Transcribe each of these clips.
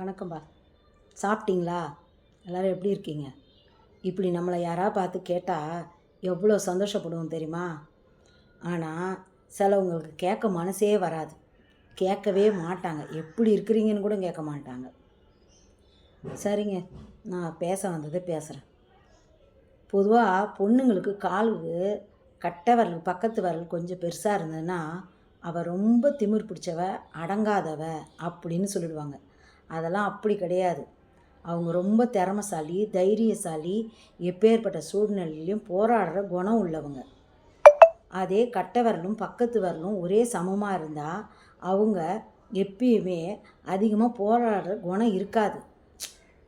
வணக்கம்பா. சாப்பிட்டீங்களா? எல்லோரும் எப்படி இருக்கீங்க? இப்படி நம்மளை யாராவது பார்த்து கேட்டால் எவ்வளோ சந்தோஷப்படுவோம் தெரியுமா? ஆனால் சிலவங்களுக்கு கேட்க மனசே வராது. கேட்கவே மாட்டாங்க. எப்படி இருக்கிறீங்கன்னு கூட கேட்க மாட்டாங்க. சரிங்க நான் பேச வந்ததை பேசுகிறேன் பொதுவாக பொண்ணுங்களுக்கு காலுக்கு கட்டை வரல் பக்கத்து வரல் கொஞ்சம் பெருசாக இருந்ததுன்னா அவள் ரொம்ப திமிர் பிடிச்சவ அடங்காதவ அப்படின்னு சொல்லிடுவாங்க. அதெல்லாம் அப்படி கிடையாது. அவங்க ரொம்ப திறமசாலி தைரியசாலி எப்பேற்பட்ட சூழ்நிலையிலையும் போராடுற குணம் உள்ளவங்க. அதே கட்டவரலும் பக்கத்து விரலும் ஒரே சமமாக இருந்தால் அவங்க எப்பயுமே அதிகமாக போராடுற குணம் இருக்காது.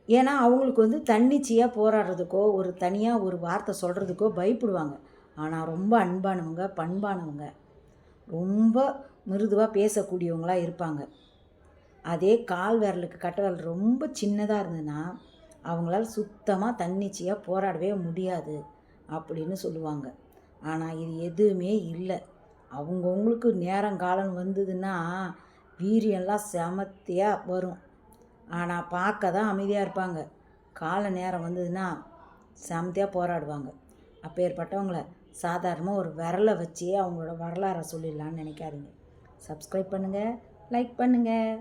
ஏன்னா அவங்களுக்கு வந்து தன்னிச்சையாக போராடுறதுக்கோ ஒரு தனியாக ஒரு வார்த்தை சொல்கிறதுக்கோ பயப்படுவாங்க. ஆனால் ரொம்ப அன்பானவங்க பண்பானவங்க ரொம்ப மிருதுவாக பேசக்கூடியவங்களாக இருப்பாங்க. அதே கால் விரலுக்கு கட்டை விரல் ரொம்ப சின்னதாக இருந்ததுன்னா அவங்களால சுத்தமாக தன்னிச்சையாக போராடவே முடியாது அப்படின்னு சொல்லுவாங்க. ஆனால் இது எதுவுமே இல்லை. அவங்கவுங்களுக்கு நேரம் காலம் வந்ததுன்னா வீரியெல்லாம் செமத்தியாக வரும். ஆனால் பார்க்க தான் அமைதியாக இருப்பாங்க. கால நேரம் வந்ததுன்னா செமத்தியாக போராடுவாங்க. அப்பேற்பட்டவங்கள சாதாரணமாக ஒரு விரலை வச்சே அவங்களோட வரலாறை சொல்லிடலான்னு நினைக்காதீங்க. சப்ஸ்கிரைப் பண்ணுங்கள் லைக் பண்ணுங்கள்